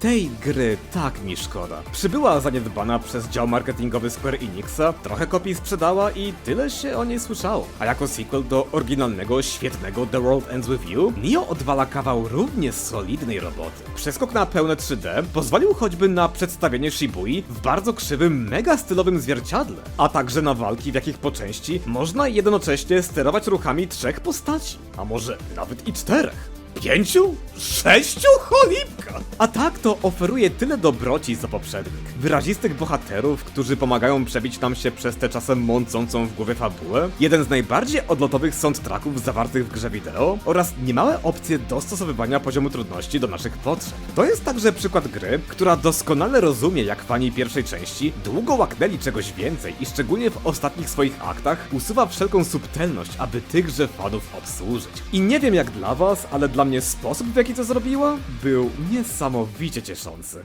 Tej gry tak mi szkoda. Przybyła zaniedbana przez dział marketingowy Square Enixa, trochę kopii sprzedała i tyle się o niej słyszało. A jako sequel do oryginalnego, świetnego The World Ends With You, Nio odwala kawał równie solidnej roboty. Przeskok na pełne 3D pozwolił choćby na przedstawienie Shibui w bardzo krzywym, mega stylowym zwierciadle, a także na walki, w jakich po części można jednocześnie sterować ruchami trzech postaci, a może nawet i czterech. Pięciu? Sześciu? A tak to oferuje tyle dobroci za poprzednik. Wyrazistych bohaterów, którzy pomagają przebić nam się przez tę czasem mącącą w głowie fabułę, jeden z najbardziej odlotowych soundtracków zawartych w grze wideo oraz niemałe opcje dostosowywania poziomu trudności do naszych potrzeb. To jest także przykład gry, która doskonale rozumie, jak fani pierwszej części długo łaknęli czegoś więcej i szczególnie w ostatnich swoich aktach usuwa wszelką subtelność, aby tychże fanów obsłużyć. I nie wiem jak dla was, ale dla mnie sposób w jaki to zrobiła był niesamowicie cieszący.